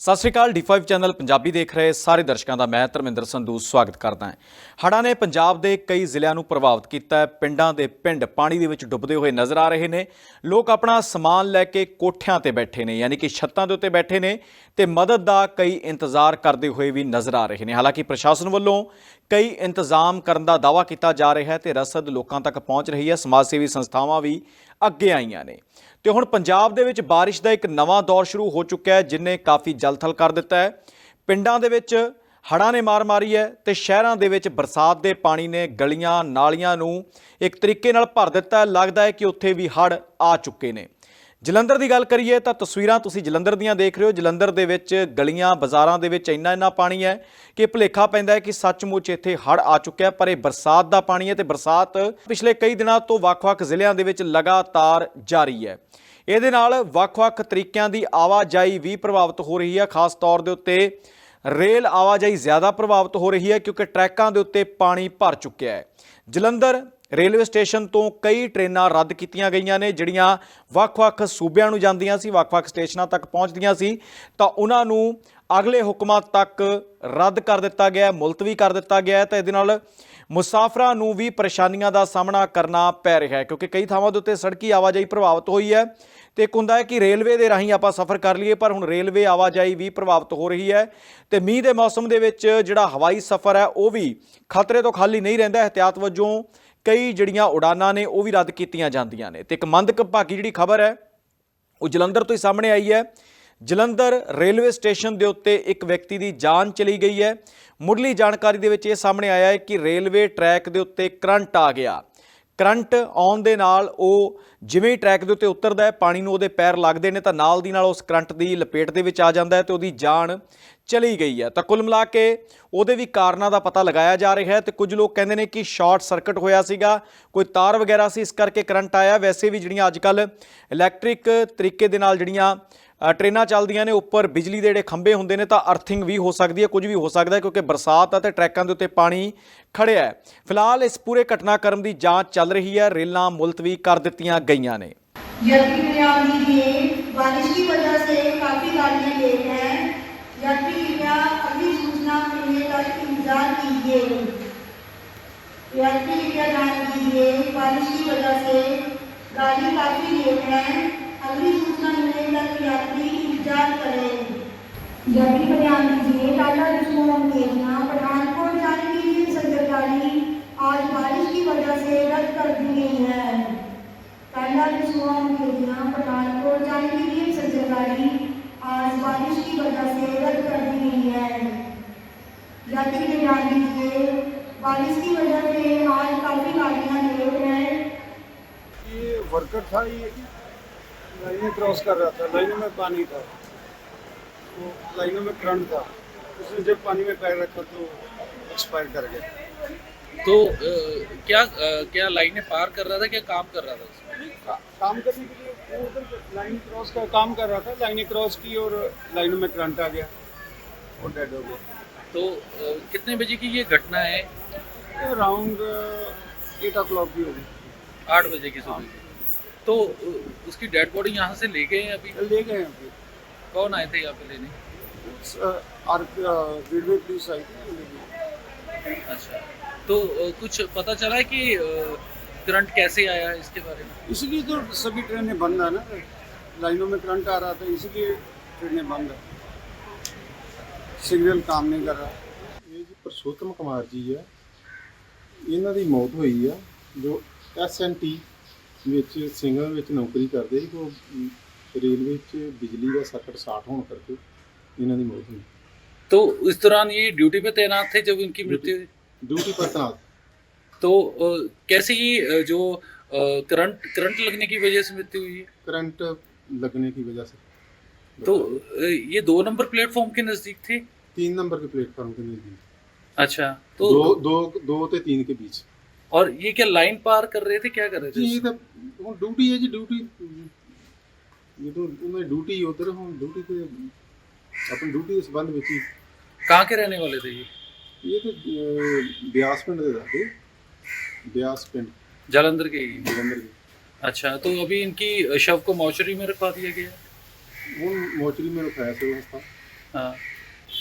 ਸਤਿ ਸ਼੍ਰੀ ਅਕਾਲ D5 channel Punjabi ਦੇਖ ਰਹੇ ਸਾਰੇ ਦਰਸ਼ਕਾਂ ਦਾ ਮੈਂ ਧਰਮਿੰਦਰ ਸੰਧੂ ਸਵਾਗਤ ਕਰਦਾ ਹਾਂ। ਹੜ੍ਹਾਂ ਨੇ ਪੰਜਾਬ ਦੇ ਕਈ ਜ਼ਿਲ੍ਹਿਆਂ ਨੂੰ ਪ੍ਰਭਾਵਿਤ ਕੀਤਾ ਹੈ। ਪਿੰਡਾਂ ਦੇ ਪਿੰਡ ਪਾਣੀ ਦੇ ਵਿੱਚ ਡੁੱਬਦੇ ਹੋਏ ਨਜ਼ਰ ਆ ਰਹੇ ਨੇ। ਲੋਕ ਆਪਣਾ ਸਮਾਨ ਲੈ ਕੇ ਕੋਠਿਆਂ ਤੇ ਬੈਠੇ ਨੇ, ਯਾਨੀ ਕਿ ਛੱਤਾਂ ਦੇ ਉੱਤੇ ਬੈਠੇ ਨੇ ਤੇ ਮਦਦ ਦਾ ਕਈ ਇੰਤਜ਼ਾਰ ਕਰਦੇ ਹੋਏ ਵੀ ਨਜ਼ਰ ਆ ਰਹੇ ਨੇ। ਹਾਲਾਂਕਿ ਪ੍ਰਸ਼ਾਸਨ ਵੱਲੋਂ ਕਈ ਇੰਤਜ਼ਾਮ ਕਰਨ ਦਾ ਦਾਅਵਾ ਕੀਤਾ ਜਾ ਰਿਹਾ ਹੈ ਤੇ ਰਸਦ ਲੋਕਾਂ ਤੱਕ ਪਹੁੰਚ ਰਹੀ ਹੈ। ਸਮਾਜ ਸੇਵੀ ਸੰਸਥਾਵਾਂ ਵੀ ਅੱਗੇ ਆਈਆਂ ਨੇ। ਤੇ ਹੁਣ ਪੰਜਾਬ ਦੇ ਵਿੱਚ ਬਾਰਿਸ਼ ਦਾ ਇੱਕ ਨਵਾਂ ਦੌਰ ਸ਼ੁਰੂ ਹੋ ਚੁੱਕਾ ਹੈ, ਜਿਨੇ ਕਾਫੀ ਜਲਥਲ ਕਰ ਦਿੱਤਾ ਹੈ। ਪਿੰਡਾਂ ਦੇ ਵਿੱਚ ਹੜ੍ਹਾਂ ਨੇ ਮਾਰ ਮਾਰੀ ਹੈ ਤੇ ਸ਼ਹਿਰਾਂ ਦੇ ਵਿੱਚ ਬਰਸਾਤ ਦੇ ਪਾਣੀ ਨੇ ਗਲੀਆਂ ਨਾਲੀਆਂ ਨੂੰ ਇੱਕ ਤਰੀਕੇ ਨਾਲ ਭਰ ਦਿੱਤਾ ਹੈ। ਲੱਗਦਾ ਹੈ ਕਿ ਉੱਥੇ ਵੀ ਹੜ੍ਹ ਆ ਚੁੱਕੇ ਨੇ। ਜਲੰਧਰ ਦੀ ਗੱਲ ਕਰੀਏ ਤਾਂ ਤਸਵੀਰਾਂ ਤੁਸੀਂ ਜਲੰਧਰ ਦੀਆਂ ਦੇਖ ਰਹੇ ਹੋ। ਜਲੰਧਰ ਦੇ ਵਿੱਚ ਗਲੀਆਂ, ਬਾਜ਼ਾਰਾਂ ਦੇ ਵਿੱਚ ਇੰਨਾ ਇੰਨਾ ਪਾਣੀ ਹੈ ਕਿ ਭੁਲੇਖਾ ਪੈਂਦਾ ਹੈ ਕਿ ਸੱਚਮੁੱਚ ਇੱਥੇ ਹੜ੍ਹ ਆ ਚੁੱਕਿਆ ਪਰ ਇਹ ਬਰਸਾਤ ਦਾ ਪਾਣੀ ਹੈ ਤੇ ਬਰਸਾਤ ਪਿਛਲੇ ਕਈ ਦਿਨਾਂ ਤੋਂ ਵੱਖ-ਵੱਖ ਜ਼ਿਲ੍ਹਿਆਂ ਦੇ ਵਿੱਚ ਲਗਾਤਾਰ ਜਾਰੀ ਹੈ। ਇਹਦੇ ਨਾਲ ਵੱਖ-ਵੱਖ ਤਰੀਕਿਆਂ ਦੀ ਆਵਾਜਾਈ ਵੀ ਪ੍ਰਭਾਵਿਤ ਹੋ ਰਹੀ ਹੈ। ਖਾਸ ਤੌਰ ਦੇ ਉੱਤੇ ਰੇਲ ਆਵਾਜਾਈ ਜ਼ਿਆਦਾ ਪ੍ਰਭਾਵਿਤ ਹੋ ਰਹੀ ਹੈ ਕਿਉਂਕਿ ਟਰੈਕਾਂ ਦੇ ਉੱਤੇ ਪਾਣੀ ਭਰ ਚੁੱਕਿਆ ਹੈ। ਜਲੰਧਰ ਰੇਲਵੇ ਸਟੇਸ਼ਨ ਤੋਂ ਕਈ ਟ੍ਰੇਨਾਂ ਰੱਦ ਕੀਤੀਆਂ ਗਈਆਂ ਨੇ, ਜਿਹੜੀਆਂ ਵੱਖ-ਵੱਖ ਸੂਬਿਆਂ ਨੂੰ ਜਾਂਦੀਆਂ ਸੀ, ਵੱਖ-ਵੱਖ ਸਟੇਸ਼ਨਾਂ ਤੱਕ ਪਹੁੰਚਦੀਆਂ ਸੀ। ਤਾਂ ਉਹਨਾਂ ਨੂੰ ਅਗਲੇ ਹੁਕਮਾਂ ਤੱਕ ਰੱਦ ਕਰ ਦਿੱਤਾ ਗਿਆ, ਮੁਲਤਵੀ ਕਰ ਦਿੱਤਾ ਗਿਆ ਤਾਂ ਇਹਦੇ ਨਾਲ ਮੁਸਾਫਰਾਂ ਨੂੰ ਵੀ ਪਰੇਸ਼ਾਨੀਆਂ ਦਾ ਸਾਹਮਣਾ ਕਰਨਾ ਪੈ ਰਿਹਾ ਹੈ, ਕਿਉਂਕਿ ਕਈ ਥਾਵਾਂ ਦੇ ਉੱਤੇ ਸੜਕੀ ਆਵਾਜਾਈ ਪ੍ਰਭਾਵਿਤ ਹੋਈ ਹੈ। ਤੇ ਇੱਕ ਹੁੰਦਾ ਹੈ ਕਿ ਰੇਲਵੇ ਦੇ ਰਾਹੀਂ ਆਪਾਂ ਸਫ਼ਰ ਕਰ ਲਈਏ, ਪਰ ਹੁਣ ਰੇਲਵੇ ਆਵਾਜਾਈ ਵੀ ਪ੍ਰਭਾਵਿਤ ਹੋ ਰਹੀ ਹੈ। ਤੇ ਮੀਂਹ ਦੇ ਮੌਸਮ ਦੇ ਵਿੱਚ ਜਿਹੜਾ ਹਵਾਈ ਸਫ਼ਰ ਹੈ, ਉਹ ਵੀ ਖਤਰੇ ਤੋਂ ਖਾਲੀ ਨਹੀਂ ਰਹਿੰਦਾ। ਇਹਤਿਆਤ ਵਜੋਂ ਕਈ ਜਿਹੜੀਆਂ ਉਡਾਨਾਂ ਨੇ ਉਹ ਵੀ ਰੱਦ ਕੀਤੀਆਂ ਜਾਂਦੀਆਂ ਨੇ। ਤੇ ਇੱਕ ਮੰਦਕ ਭਾਗੀ ਜਿਹੜੀ ਖਬਰ ਹੈ, ਉਹ ਜਲੰਧਰ ਤੋਂ ਹੀ ਸਾਹਮਣੇ ਆਈ ਹੈ। ਜਲੰਧਰ ਰੇਲਵੇ ਸਟੇਸ਼ਨ ਦੇ ਉੱਤੇ ਇੱਕ ਵਿਅਕਤੀ ਦੀ ਜਾਨ ਚਲੀ ਗਈ ਹੈ। ਮੁੱਢਲੀ ਜਾਣਕਾਰੀ ਦੇ ਵਿੱਚ ਇਹ ਸਾਹਮਣੇ ਆਇਆ ਹੈ ਕਿ ਰੇਲਵੇ ਟਰੈਕ ਦੇ ਉੱਤੇ ਕਰੰਟ ਆ ਗਿਆ। ਕਰੰਟ ਆਉਣ ਦੇ ਨਾਲ ਉਹ ਜਿਵੇਂ ਹੀ ਟਰੈਕ ਦੇ ਉੱਤੇ ਉਤਰਦਾ ਹੈ, ਪਾਣੀ ਨੂੰ ਉਹਦੇ ਪੈਰ ਲੱਗਦੇ ਨੇ, ਤਾਂ ਨਾਲ ਦੀ ਨਾਲ ਉਸ ਕਰੰਟ ਦੀ ਲਪੇਟ ਦੇ ਵਿੱਚ ਆ ਜਾਂਦਾ ਹੈ ਤੇ ਉਹਦੀ ਜਾਨ ਚਲੀ ਗਈ ਹੈ। ਤਾਂ ਕੁੱਲ ਮਿਲਾ ਕੇ ਉਹਦੇ ਵੀ ਕਾਰਨਾਂ ਦਾ ਪਤਾ ਲਗਾਇਆ ਜਾ ਰਿਹਾ ਹੈ ਤੇ ਕੁਝ ਲੋਕ ਕਹਿੰਦੇ ਨੇ ਕਿ ਸ਼ਾਰਟ ਸਰਕਟ ਹੋਇਆ ਸੀਗਾ, ਕੋਈ ਤਾਰ ਵਗੈਰਾ ਸੀ, ਇਸ ਕਰਕੇ ਕਰੰਟ ਆਇਆ। ਵੈਸੇ ਵੀ ਜਿਹੜੀਆਂ ਅੱਜ ਕੱਲ ਇਲੈਕਟ੍ਰਿਕ ਤਰੀਕੇ ਦੇ ਨਾਲ ਜਿਹੜੀਆਂ ਟ੍ਰੇਨਾਂ ਚੱਲਦੀਆਂ ਨੇ ਉੱਪਰ ਬਿਜਲੀ ਦੇ ਜਿਹੜੇ ਖੰਭੇ ਹੁੰਦੇ ਨੇ ਤਾਂ ਅਰਥਿੰਗ ਵੀ ਹੋ ਸਕਦੀ ਹੈ ਕੁਝ ਵੀ ਹੋ ਸਕਦਾ ਹੈ ਕਿਉਂਕਿ ਬਰਸਾਤ ਹੈ ਤੇ ਟਰੈਕਾਂ ਦੇ ਉੱਤੇ ਪਾਣੀ ਖੜਿਆ ਹੈ ਫਿਲਹਾਲ ਇਸ ਪੂਰੇ ਘਟਨਾਕ੍ਰਮ ਦੀ ਜਾਂਚ ਚੱਲ ਰਹੀ ਹੈ ਰੇਲਾਂ ਮੁਲਤਵੀ ਕਰ ਦਿੱਤੀਆਂ ਗਈਆਂ ਨੇ यात्री प्रयाग लीजिए बारिश की वजह से काफी गाड़ियां लेट हैं यात्री कृपया अगली सूचना मिलने तक इंतजार कीजिए यात्री कृपया ध्यान दीजिए बारिश की वजह से गाड़ी काफी लेट है अगली सूचना मिलने तक यात्री इंतज़ार करें। यात्री का ध्यान दीजिए टाटा डिस्काउंट योजना पठानकोट जाने के लिए सदर गाड़ी आज बारिश की वजह से रद्द कर दी गई है। टाटा डिस्काउंट योजना पठानकोट जाने के लिए सज्जन गाड़ी आज बारिश की वजह से रद्द कर दी गई है। यात्री ने ध्यान दीजिए बारिश की वजह से आज काफ़ी गाड़ियाँ लेट हैं। ये वर्कर था ये लाइनें क्रॉस कर रहा था लाइनों में पानी था तो लाइनों में करंट था उसने जब पानी में पैर रखा तो एक्सपायर कर गया तो अ, क्या अ, क्या लाइनें पार कर रहा था क्या काम कर रहा था? का, काम करने के लिए वो उधर लाइन क्रॉस का काम कर रहा था लाइनें क्रॉस की और लाइनों में करंट आ गया और डेड हो गया तो अ, कितने बजे की ये घटना है अराउंड एट ओ क्लॉक की होगी आठ बजे की सुबह। तो अ, उसकी डेड बॉडी यहाँ से ले गए हैं अभी ले गए हैं फिर कौन आए थे यहाँ पे लेने आर रेलवे पुलिस आई थी ले गई। अच्छा तो अ, कुछ पता चला है कि अ, करंट कैसे आया है इसके बारे में इसलिए तो सभी ट्रेनें बंद है ना लाइनों में करंट आ रहा था इसलिए ट्रेनें बंद है सिग्नल काम नहीं कर रहा ਇਹ ਜੀ ਪਰਸ਼ੋਤਮ ਕੁਮਾਰ ਜੀ ਆ ਇਹਨਾਂ ਦੀ ਮੌਤ ਹੋਈ ਆ ਜੋ ਐਸਐਨਟੀ ਵਿੱਚ ਸਿੰਗਲ ਵਿੱਚ ਨੌਕਰੀ ਕਰਦੇ ਸੀ ਉਹ ਅਮ, ਰੇਲਵੇ 'ਚ ਬਿਜਲੀ ਦਾ ਸਰਕਟ ਸ਼ਾਰਟ ਹੋਣ ਕਰਕੇ ਇਹਨਾਂ ਦੀ ਮੌਤ ਹੋਈ तो इस दौरान ये ड्यूटी पे तैनात थे जब उनकी मृत्यु हुई ਡਿਊਟੀ ਪਰ ਤੈਨਾਤ तो अ, कैसे ये अ, जो करंट करंट लगने की वजह से मृत्यु हुई है ਕਰੰਟ लगने की वजह से तो अ, ये दो नंबर प्लेटफॉर्म के नजदीक थे तीन नंबर के प्लेटफॉर्म के नजदीक अच्छा तो दो दो दो ते तीन के बीच और ये क्या लाइन पार कर रहे थे? क्या कर रहे थे ये तो वो ड्यूटी है जी ड्यूटी। ये तो उन्हें ड्यूटी ही होते रहो ड्यूटी पे अपन ड्यूटी के बंद में थी। कहाँ के रहने वाले थे ये? ये तो ब्यास पिंड के थे ब्यास पिंड। जालंधर के जालंधर के। अच्छा तो अभी इनकी शव को मॉर्चरी में रखवा दिया गया? वो मॉर्चरी में रखाया था व्यवस्था। हाँ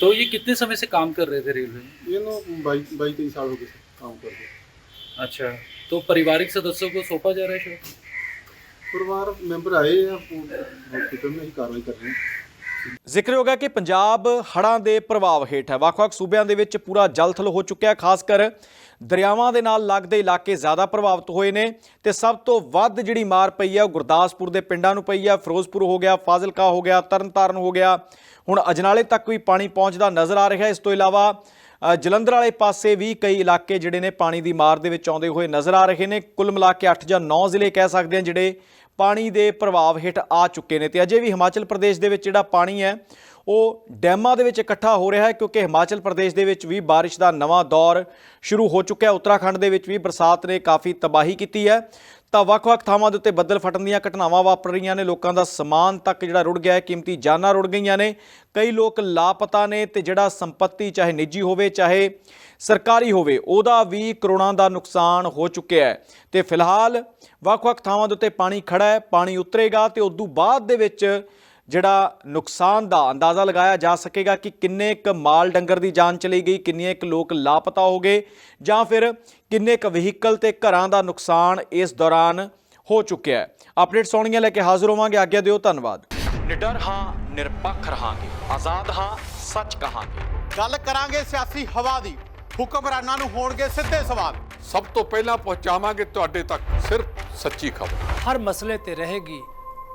तो ये कितने समय से काम कर रहे थे रेलवे? ये नो बाईस बाईस तेईस साल हो गए काम कर रहे अच्छा तो पारिवारिक सदस्यों को सौंपा जा रहा है शव ਪਰਿਵਾਰ ਮੈਂਬਰ ਆਏ ਆ ਹਸਪੀਟਲ में ਹੀ ਕਾਰਵਾਈ ਕਰ ਰਹੇ ਹਾਂ ਜ਼ਿਕਰਯੋਗ ਹੈ ਕਿ ਪੰਜਾਬ ਹੜ੍ਹਾਂ ਦੇ ਪ੍ਰਭਾਵ ਹੇਠ ਹੈ ਵੱਖ-ਵੱਖ ਸੂਬਿਆਂ ਦੇ ਵਿੱਚ ਪੂਰਾ ਜਲਥਲ ਹੋ ਚੁੱਕਿਆ ਹੈ ਖਾਸ ਕਰ ਦਰਿਆਵਾਂ ਦੇ ਨਾਲ ਲੱਗਦੇ ਇਲਾਕੇ ਜ਼ਿਆਦਾ ਪ੍ਰਭਾਵਿਤ ਹੋਏ ਨੇ ਤੇ ਸਭ ਤੋਂ ਵੱਧ ਜਿਹੜੀ ਮਾਰ ਪਈ ਹੈ ਉਹ ਗੁਰਦਾਸਪੁਰ ਦੇ ਪਿੰਡਾਂ ਨੂੰ ਪਈ ਹੈ ਫਿਰੋਜ਼ਪੁਰ ਹੋ ਗਿਆ ਫਾਜ਼ਿਲਕਾ ਹੋ ਗਿਆ ਤਰਨਤਾਰਨ ਹੋ ਗਿਆ ਹੁਣ ਅਜਨਾਲੇ ਤੱਕ ਵੀ ਪਾਣੀ ਪਹੁੰਚਦਾ ਨਜ਼ਰ ਆ ਰਿਹਾ ਹੈ ਇਸ ਤੋਂ ਇਲਾਵਾ ਅ, ਜਲੰਧਰ ਵਾਲੇ ਪਾਸੇ ਵੀ ਕਈ ਇਲਾਕੇ ਜਿਹੜੇ ਨੇ ਪਾਣੀ ਦੀ ਮਾਰ ਦੇ ਵਿੱਚ ਆਉਂਦੇ ਹੋਏ ਨਜ਼ਰ ਆ ਰਹੇ ਨੇ। ਕੁੱਲ ਮਿਲਾ ਕੇ 8 ਜਾਂ 9 ਜ਼ਿਲ੍ਹੇ ਕਹਿ ਸਕਦੇ ਹਾਂ ਜਿਹੜੇ ਪਾਣੀ ਦੇ ਪ੍ਰਭਾਵ ਹੇਠ ਆ ਚੁੱਕੇ ਨੇ। ਤੇ ਅਜੇ ਵੀ ਹਿਮਾਚਲ ਪ੍ਰਦੇਸ਼ ਦੇ ਵਿੱਚ ਜਿਹੜਾ ਪਾਣੀ ਹੈ, ਉਹ ਡੈਮਾਂ ਦੇ ਵਿੱਚ ਇਕੱਠਾ ਹੋ ਰਿਹਾ ਹੈ ਕਿਉਂਕਿ ਹਿਮਾਚਲ ਪ੍ਰਦੇਸ਼ ਦੇ ਵਿੱਚ ਵੀ ਬਾਰਿਸ਼ ਦਾ ਨਵਾਂ ਦੌਰ ਸ਼ੁਰੂ ਹੋ ਚੁੱਕਿਆ। ਹੈ ਉੱਤਰਾਖੰਡ ਦੇ ਵਿੱਚ ਵੀ ਬਰਸਾਤ ਨੇ ਕਾਫੀ ਤਬਾਹੀ ਕੀਤੀ ਹੈ। ਤਾਂ ਵੱਖ-ਵੱਖ ਥਾਵਾਂ ਦੇ ਉੱਤੇ ਬੱਦਲ ਫਟਣ ਦੀਆਂ ਘਟਨਾਵਾਂ ਵਾਪਰ ਰਹੀਆਂ ਨੇ। ਲੋਕਾਂ ਦਾ ਸਮਾਨ ਤੱਕ ਜਿਹੜਾ ਰੁੜ ਗਿਆ ਹੈ, ਕੀਮਤੀ ਜਾਨਾਂ ਰੁੜ ਗਈਆਂ ਨੇ। ਕਈ ਲੋਕ ਲਾਪਤਾ ਨੇ ਤੇ ਜਿਹੜਾ ਸੰਪਤੀ ਚਾਹੇ ਨਿੱਜੀ ਹੋਵੇ, ਚਾਹੇ ਸਰਕਾਰੀ ਹੋਵੇ, ਉਹਦਾ ਵੀ ਕਰੋੜਾਂ ਦਾ ਨੁਕਸਾਨ ਹੋ ਚੁੱਕਿਆ ਹੈ। ਤੇ ਫਿਲਹਾਲ ਵੱਖ-ਵੱਖ ਥਾਵਾਂ ਦੇ ਉੱਤੇ ਪਾਣੀ ਖੜਾ ਹੈ, ਪਾਣੀ ਉਤਰੇਗਾ ਤੇ ਉਦੋਂ ਬਾਅਦ ਦੇ ਵਿੱਚ ਜਿਹੜਾ ਨੁਕਸਾਨ ਦਾ ਅੰਦਾਜ਼ਾ ਲਗਾਇਆ ਜਾ ਸਕੇਗਾ ਕਿ ਕਿੰਨੇ ਕੁ ਮਾਲ ਡੰਗਰ ਦੀ ਜਾਨ ਚਲੀ ਗਈ ਕਿੰਨੇ ਕੁ ਲੋਕ ਲਾਪਤਾ ਹੋ ਗਏ ਜਾਂ ਫਿਰ ਕਿੰਨੇ ਕੁ ਵਹੀਕਲ ਤੇ ਘਰਾਂ ਦਾ ਨੁਕਸਾਨ ਇਸ ਦੌਰਾਨ ਹੋ ਚੁੱਕਿਆ ਹੈ। ਅਪਡੇਟ ਸੌਣੀਆਂ ਲੈ ਕੇ ਹਾਜ਼ਰ ਹੋਵਾਂਗੇ। ਆਗਿਆ ਦਿਓ ਧੰਨਵਾਦ। ਨਿਡਰ ਹਾਂ ਨਿਰਪੱਖ ਰਹਾਂਗੇ। ਆਜ਼ਾਦ ਹਾਂ ਸੱਚ ਕਹਾਂਗੇ। ਗੱਲ ਕਰਾਂਗੇ ਸਿਆਸੀ ਹਵਾ ਦੀ। ਹੁਕਮਰਾਨਾਂ ਨੂੰ ਹੋਣਗੇ ਸਿੱਧੇ ਸਵਾਲ। ਸਭ ਤੋਂ ਪਹਿਲਾਂ ਪਹੁੰਚਾਵਾਂਗੇ ਤੁਹਾਡੇ ਤੱਕ ਸਿਰਫ ਸੱਚੀ ਖਬਰ। ਹਰ ਮਸਲੇ ਤੇ ਰਹੇਗੀ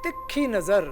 ਤਿੱਖੀ ਨਜ਼ਰ।